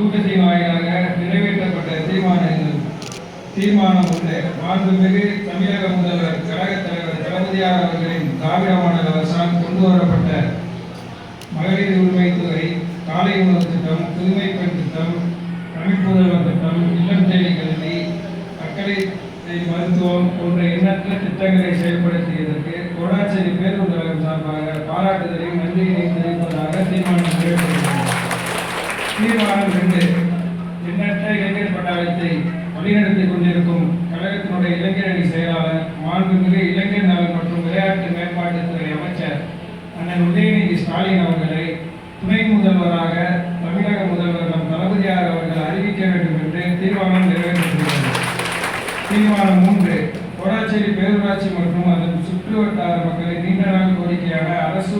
கூட்டத்தின் வாயிலாக நிறைவேற்றப்பட்ட தீர்மானங்கள் தீர்மானம் ஒன்று மாண்புமிகு தமிழக முதல்வர் கழகத் தலைவர் தளபதியார் அவர்களின் திராவிட மாடல் அரசால் கொண்டு வரப்பட்ட மகளிர் உரிமை தொகை காலை உணவு திட்டம் புதுமை பெண் திட்டம் தமிழ்ப்புதல்வர் திட்டம் இல்லம் தேடி கல்வி அக்கறை மருத்துவம் போன்ற எண்ணற்ற திட்டங்களை செயல்படுத்தியதற்கு கோடாச்சேரி பேருந்து சார்பாக பாராட்டுதலையும் நன்றியினையும் தீர்மானம் ரெண்டு எண்ணற்ற இளைஞர் பட்டாளத்தை வழிநடத்திக் கொண்டிருக்கும் கழகத்தினுடைய இளைஞரணி செயலாளர் மாண்புமிகு இளைஞர் நலன் மற்றும் விளையாட்டு மேம்பாட்டுத்துறை அமைச்சர் அண்ணன் உதயநிதி ஸ்டாலின் அவர்களை துணை முதல்வராக தமிழக முதல்வர் நம் தளபதியார் அவர்கள் அறிவிக்க வேண்டும் என்று தீர்மானம் நிறைவேற்றப்பட்டுள்ளது. தீர்மானம் மூன்று கோடாச்சேரி பேரூராட்சி மற்றும் அதன் சுற்றுவட்டார மக்களின் நீண்ட நாள் கோரிக்கையான அரசு